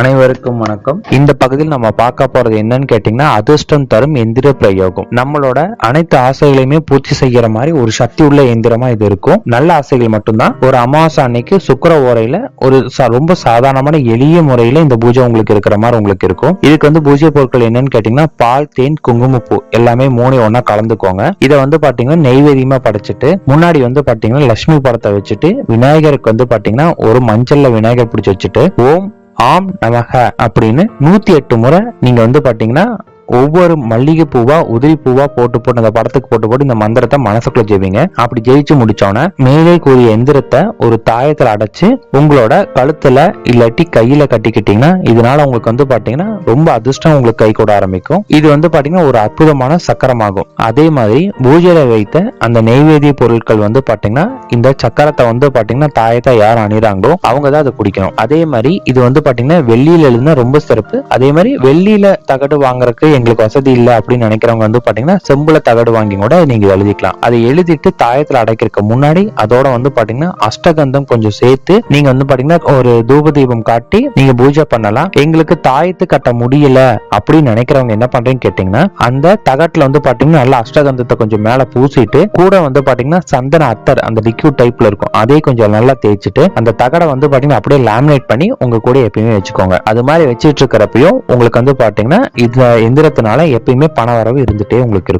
அனைவருக்கும் வணக்கம். இந்த பகுதியில் நம்ம பார்க்க போறது என்னன்னு கேட்டீங்கன்னா அதிர்ஷ்டம் தரும் எந்திர பிரயோகம். நம்மளோட அனைத்து ஆசைகளையுமே பூர்த்தி செய்யற மாதிரி ஒரு சக்தி உள்ள எந்திரமா இது இருக்கும். நல்ல ஆசைகள் மட்டும்தான். ஒரு அமாவாசை அன்னைக்கு சுக்கர ஓரையில ஒரு ரொம்ப சாதாரணமான எளிய முறையில இந்த பூஜை உங்களுக்கு இருக்கிற மாதிரி உங்களுக்கு இருக்கும். இதுக்கு வந்து பூஜை பொருட்கள் என்னன்னு கேட்டீங்கன்னா பால் தேன் குங்குமப்பூ எல்லாமே மூணு ஒன்னா கலந்துக்கோங்க. இதை வந்து பாத்தீங்கன்னா நெய்வேதியமா படைச்சிட்டு முன்னாடி வந்து பாத்தீங்கன்னா லட்சுமி படத்தை வச்சுட்டு விநாயகருக்கு வந்து பாத்தீங்கன்னா ஒரு மஞ்சள்ல விநாயகர் பிடிச்சி வச்சுட்டு ஓம் ஆம் நமக அப்படின்னு நூத்தி எட்டு முறை நீங்க வந்து பாத்தீங்கன்னா ஒவ்வொரு மல்லிகை பூவா உதிரி பூவா போட்டு போட்டு அந்த படத்துக்கு போட்டு போட்டு இந்த மந்திரத்தை மனசுக்குள்ள ஜெயிப்பீங்க அப்படி ஜெயிச்சு முடிச்சோன்னா மேலே கூறிய எந்திரத்தை ஒரு தாயத்துல அடைச்சு உங்களோட கழுத்துல இல்லாட்டி கையில கட்டிக்கிட்டீங்கன்னா இதனால உங்களுக்கு வந்து பாத்தீங்கன்னா ரொம்ப அதிர்ஷ்டம் உங்களுக்கு கை கூட ஆரம்பிக்கும். இது வந்து பாத்தீங்கன்னா ஒரு அற்புதமான சக்கரமாகும். அதே மாதிரி பூஜையில வைத்த அந்த நெய்வேதிய பொருட்கள் வந்து பாத்தீங்கன்னா இந்த சக்கரத்தை வந்து பாத்தீங்கன்னா தாயத்தை யார் அணிறாங்களோ அவங்க தான் அதை குடிக்கணும். அதே மாதிரி இது வந்து பாத்தீங்கன்னா வெள்ளியில எழுதுனா ரொம்ப சிறப்பு. அதே மாதிரி வெள்ளியில தகடு வாங்குறதுக்கு எங்களுக்கு வசதி இல்லை அப்படின்னு நினைக்கிறவங்க வந்து பார்த்தீங்கன்னா செம்புல தகடு வாங்கி கூட நீங்கள் எழுதிக்கலாம். அதை எழுதிட்டு தாயத்தில் அடைக்கிறதுக்கு முன்னாடி அதோட வந்து பார்த்தீங்கன்னா அஷ்டகந்தம் கொஞ்சம் சேர்த்து நீங்கள் வந்து பார்த்தீங்கன்னா ஒரு தூப தீபம் காட்டி நீங்கள் பூஜை பண்ணலாம். எங்களுக்கு தாயத்து கட்ட முடியல அப்படின்னு நினைக்கிறவங்க என்ன பண்ணுறீங்கன்னு கேட்டிங்கன்னா அந்த தகட்டில் வந்து பார்த்தீங்கன்னா நல்லா அஷ்டகந்தத்தை கொஞ்சம் மேலே பூசிட்டு கூட வந்து பார்த்தீங்கன்னா சந்தன அத்தர் அந்த லிக்யூட் டைப்பில் இருக்கும். அதே கொஞ்சம் நல்லா தேய்ச்சிட்டு அந்த தகடை வந்து பார்த்தீங்கன்னா அப்படியே லேமினேட் பண்ணி உங்க கூட எப்பயுமே வச்சுக்கோங்க. அது மாதிரி வச்சுட்டு இருக்கிறப்பையும் உங்களுக்கு வந்து பார்த்தீங்கன்னா இந்த எந்திரத்தினால எப்பயுமே பண வரவு இருந்துட்டே உங்களுக்கு இருக்கும்.